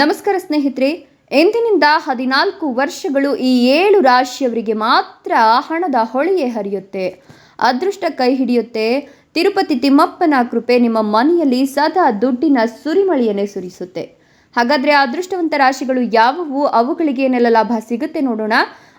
ನಮಸ್ಕಾರ ಸ್ನೇಹಿತರೆ, ಎಂದಿನಿಂದ ಹದಿನಾಲ್ಕು ವರ್ಷಗಳು ಈ ಏಳು ರಾಶಿಯವರಿಗೆ ಮಾತ್ರ ಹಣದ ಹೊಳೆಯೇ ಹರಿಯುತ್ತೆ. ಅದೃಷ್ಟ ಕೈ ಹಿಡಿಯುತ್ತೆ. ತಿರುಪತಿ ತಿಮ್ಮಪ್ಪನ ಕೃಪೆ ನಿಮ್ಮ ಮನೆಯಲ್ಲಿ ಸದಾ ದುಡ್ಡಿನ ಸುರಿಮಳೆಯನ್ನೇ ಸುರಿಸುತ್ತೆ. ಹಾಗಾದ್ರೆ ಅದೃಷ್ಟವಂತ ರಾಶಿಗಳು ಯಾವುವು? ಅವುಗಳಿಗೆ ಏನೆಲ್ಲ ಲಾಭ ಸಿಗುತ್ತೆ ನೋಡೋಣ.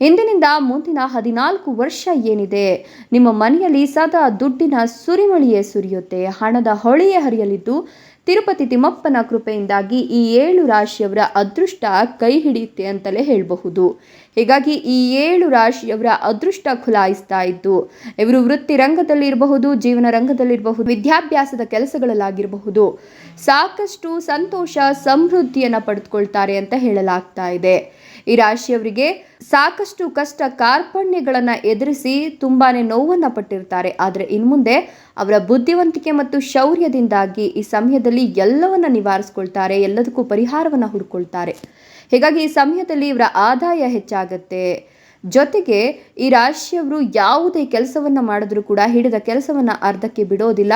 ಇಂದಿನಿಂದ ಮುಂದಿನ ಹದಿನಾಲ್ಕು ವರ್ಷ ಏನಿದೆ? ನಿಮ್ಮ ಮನೆಯಲ್ಲಿ ಸದಾ ದುಡ್ಡಿನ ಸುರಿಮಳಿಯೇ ಸುರಿಯುತ್ತೆ. ಹಣದ ಹೊಳೆಯೇ ಹರಿಯಲಿದ್ದು ತಿರುಪತಿ ತಿಮ್ಮಪ್ಪನ ಕೃಪೆಯಿಂದಾಗಿ ಈ ಏಳು ರಾಶಿಯವರ ಅದೃಷ್ಟ ಕೈ ಹಿಡಿಯುತ್ತೆ ಅಂತಲೇ ಹೇಳಬಹುದು. ಹೀಗಾಗಿ ಈ ಏಳು ರಾಶಿಯವರ ಅದೃಷ್ಟ ಖುಲಾಯಿಸ್ತಾ ಇದ್ದು, ಇವರು ವೃತ್ತಿ ರಂಗದಲ್ಲಿರಬಹುದು, ಜೀವನ ರಂಗದಲ್ಲಿರಬಹುದು, ವಿದ್ಯಾಭ್ಯಾಸದ ಕೆಲಸಗಳಲ್ಲಾಗಿರಬಹುದು, ಸಾಕಷ್ಟು ಸಂತೋಷ, ಸಮೃದ್ಧಿಯನ್ನು ಪಡೆದುಕೊಳ್ತಾರೆ ಅಂತ ಹೇಳಲಾಗ್ತಾ ಇದೆ. ಈ ರಾಶಿಯವರಿಗೆ ಸಾಕಷ್ಟು ಕಷ್ಟ ಕಾರ್ಪಣ್ಯಗಳನ್ನು ಎದುರಿಸಿ ತುಂಬಾನೇ ನೋವನ್ನು ಪಟ್ಟಿರ್ತಾರೆ. ಆದರೆ ಇನ್ಮುಂದೆ ಅವರ ಬುದ್ಧಿವಂತಿಕೆ ಮತ್ತು ಶೌರ್ಯದಿಂದಾಗಿ ಈ ಸಮಯದಲ್ಲಿ ಎಲ್ಲವನ್ನ ನಿವಾರಿಸ್ಕೊಳ್ತಾರೆ, ಎಲ್ಲದಕ್ಕೂ ಪರಿಹಾರವನ್ನು ಹುಡ್ಕೊಳ್ತಾರೆ. ಹೀಗಾಗಿ ಈ ಸಮಯದಲ್ಲಿ ಇವರ ಆದಾಯ ಹೆಚ್ಚಾಗತ್ತೆ. ಜೊತೆಗೆ ಈ ರಾಶಿಯವರು ಯಾವುದೇ ಕೆಲಸವನ್ನು ಮಾಡಿದ್ರೂ ಕೂಡ ಹಿಡಿದ ಕೆಲಸವನ್ನು ಅರ್ಧಕ್ಕೆ ಬಿಡೋದಿಲ್ಲ,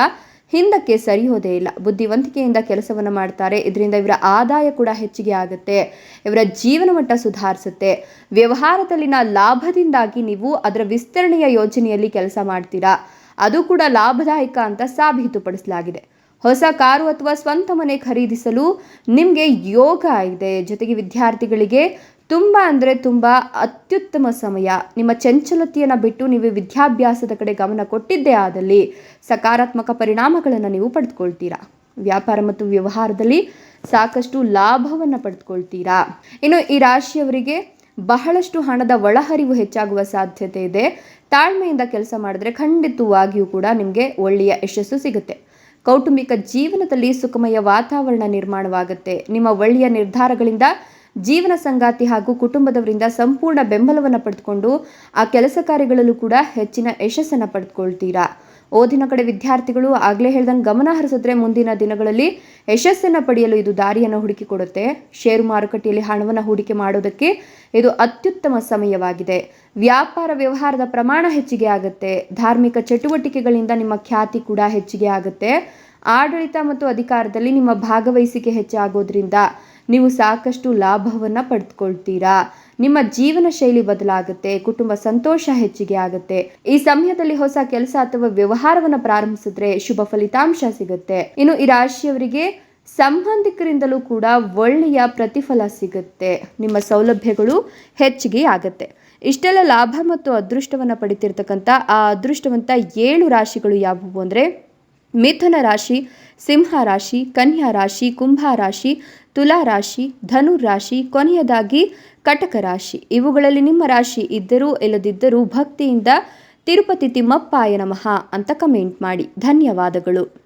ಹಿಂದಕ್ಕೆ ಸರಿಯೋದೇ ಇಲ್ಲ. ಬುದ್ಧಿವಂತಿಕೆಯಿಂದ ಕೆಲಸವನ್ನು ಮಾಡ್ತಾರೆ, ಇದರಿಂದ ಇವರ ಆದಾಯ ಕೂಡ ಹೆಚ್ಚಿಗೆ ಆಗುತ್ತೆ. ಇವರ ಜೀವನ ಮಟ್ಟ ಸುಧಾರಿಸುತ್ತೆ. ವ್ಯವಹಾರದಲ್ಲಿನ ಲಾಭದಿಂದಾಗಿ ನೀವು ಅದರ ವಿಸ್ತರಣೆಯ ಯೋಜನೆಯಲ್ಲಿ ಕೆಲಸ ಮಾಡ್ತೀರಾ. ಅದು ಕೂಡ ಲಾಭದಾಯಕ ಅಂತ ಸಾಬೀತುಪಡಿಸಲಾಗಿದೆ. ಹೊಸ ಕಾರು ಅಥವಾ ಸ್ವಂತ ಮನೆ ಖರೀದಿಸಲು ನಿಮಗೆ ಯೋಗ ಇದೆ. ಜೊತೆಗೆ ವಿದ್ಯಾರ್ಥಿಗಳಿಗೆ ತುಂಬ ಅಂದರೆ ತುಂಬ ಅತ್ಯುತ್ತಮ ಸಮಯ. ನಿಮ್ಮ ಚಂಚಲತೆಯನ್ನು ಬಿಟ್ಟು ನೀವು ವಿದ್ಯಾಭ್ಯಾಸದ ಕಡೆ ಗಮನ ಕೊಟ್ಟಿದ್ದೇ ಆದಲ್ಲಿ ಸಕಾರಾತ್ಮಕ ಪರಿಣಾಮಗಳನ್ನು ನೀವು ಪಡೆದುಕೊಳ್ತೀರಾ. ವ್ಯಾಪಾರ ಮತ್ತು ವ್ಯವಹಾರದಲ್ಲಿ ಸಾಕಷ್ಟು ಲಾಭವನ್ನು ಪಡೆದುಕೊಳ್ತೀರಾ. ಇನ್ನು ಈ ರಾಶಿಯವರಿಗೆ ಬಹಳಷ್ಟು ಹಣದ ಒಳಹರಿವು ಹೆಚ್ಚಾಗುವ ಸಾಧ್ಯತೆ ಇದೆ. ತಾಳ್ಮೆಯಿಂದ ಕೆಲಸ ಮಾಡಿದ್ರೆ ಖಂಡಿತವಾಗಿಯೂ ಕೂಡ ನಿಮಗೆ ಒಳ್ಳೆಯ ಯಶಸ್ಸು ಸಿಗುತ್ತೆ. ಕೌಟುಂಬಿಕ ಜೀವನದಲ್ಲಿ ಸುಖಮಯ ವಾತಾವರಣ ನಿರ್ಮಾಣವಾಗುತ್ತೆ. ನಿಮ್ಮ ಒಳ್ಳೆಯ ನಿರ್ಧಾರಗಳಿಂದ, ಜೀವನ ಸಂಗಾತಿ ಹಾಗೂ ಕುಟುಂಬದವರಿಂದ ಸಂಪೂರ್ಣ ಬೆಂಬಲವನ್ನು ಪಡೆದುಕೊಂಡು, ಆ ಕೆಲಸ ಕಾರ್ಯಗಳಲ್ಲೂ ಕೂಡ ಹೆಚ್ಚಿನ ಯಶಸ್ಸನ್ನು ಪಡೆದುಕೊಳ್ತೀರಾ ಓದಿನ ಕಡೆ ವಿದ್ಯಾರ್ಥಿಗಳು ಆಗಲೇ ಹೇಳ್ದಂಗೆ ಗಮನ ಹರಿಸಿದ್ರೆ ಮುಂದಿನ ದಿನಗಳಲ್ಲಿ ಯಶಸ್ಸನ್ನು ಪಡೆಯಲು ಇದು ದಾರಿಯನ್ನು ಹುಡುಕಿಕೊಡುತ್ತೆ. ಷೇರು ಮಾರುಕಟ್ಟೆಯಲ್ಲಿ ಹಣವನ್ನು ಹೂಡಿಕೆ ಮಾಡೋದಕ್ಕೆ ಇದು ಅತ್ಯುತ್ತಮ ಸಮಯವಾಗಿದೆ. ವ್ಯಾಪಾರ ವ್ಯವಹಾರದ ಪ್ರಮಾಣ ಹೆಚ್ಚಿಗೆ ಆಗುತ್ತೆ. ಧಾರ್ಮಿಕ ಚಟುವಟಿಕೆಗಳಿಂದ ನಿಮ್ಮ ಖ್ಯಾತಿ ಕೂಡ ಹೆಚ್ಚಿಗೆ ಆಗುತ್ತೆ. ಆಡಳಿತ ಮತ್ತು ಅಧಿಕಾರದಲ್ಲಿ ನಿಮ್ಮ ಭಾಗವಹಿಸಿಕೆ ಹೆಚ್ಚಾಗೋದ್ರಿಂದ ನೀವು ಸಾಕಷ್ಟು ಲಾಭವನ್ನು ಪಡೆದುಕೊಳ್ತೀರಾ ನಿಮ್ಮ ಜೀವನ ಶೈಲಿ ಬದಲಾಗುತ್ತೆ, ಕುಟುಂಬ ಸಂತೋಷ ಹೆಚ್ಚಿಗೆ ಆಗುತ್ತೆ. ಈ ಸಮಯದಲ್ಲಿ ಹೊಸ ಕೆಲಸ ಅಥವಾ ವ್ಯವಹಾರವನ್ನು ಪ್ರಾರಂಭಿಸಿದ್ರೆ ಶುಭ ಫಲಿತಾಂಶ ಸಿಗುತ್ತೆ. ಇನ್ನು ಈ ರಾಶಿಯವರಿಗೆ ಸಂಬಂಧಿಕರಿಂದಲೂ ಕೂಡ ಒಳ್ಳೆಯ ಪ್ರತಿಫಲ ಸಿಗುತ್ತೆ. ನಿಮ್ಮ ಸೌಲಭ್ಯಗಳು ಹೆಚ್ಚಿಗೆ ಆಗುತ್ತೆ. ಇಷ್ಟೆಲ್ಲ ಲಾಭ ಮತ್ತು ಅದೃಷ್ಟವನ್ನು ಪಡಿತಿರ್ತಕ್ಕಂಥ ಆ ಅದೃಷ್ಟವಂತ ಏಳು ರಾಶಿಗಳು ಯಾವುವು ಅಂದರೆ ಮಿಥುನ ರಾಶಿ, ಸಿಂಹ ರಾಶಿ, ಕನ್ಯಾ ರಾಶಿ, ಕುಂಭ ರಾಶಿ, ತುಲಾ ರಾಶಿ, ಧನು ರಾಶಿ, ಕೊನೆಯದಾಗಿ ಕಟಕ ರಾಶಿ. ಇವುಗಳಲ್ಲಿ ನಿಮ್ಮ ರಾಶಿ ಇದ್ದರೂ ಇಲ್ಲದಿದ್ದರೂ ಭಕ್ತಿಯಿಂದ ತಿರುಪತಿ ತಿಮ್ಮಪ್ಪಾಯ ನಮಃ ಅಂತ ಕಮೆಂಟ್ ಮಾಡಿ. ಧನ್ಯವಾದಗಳು.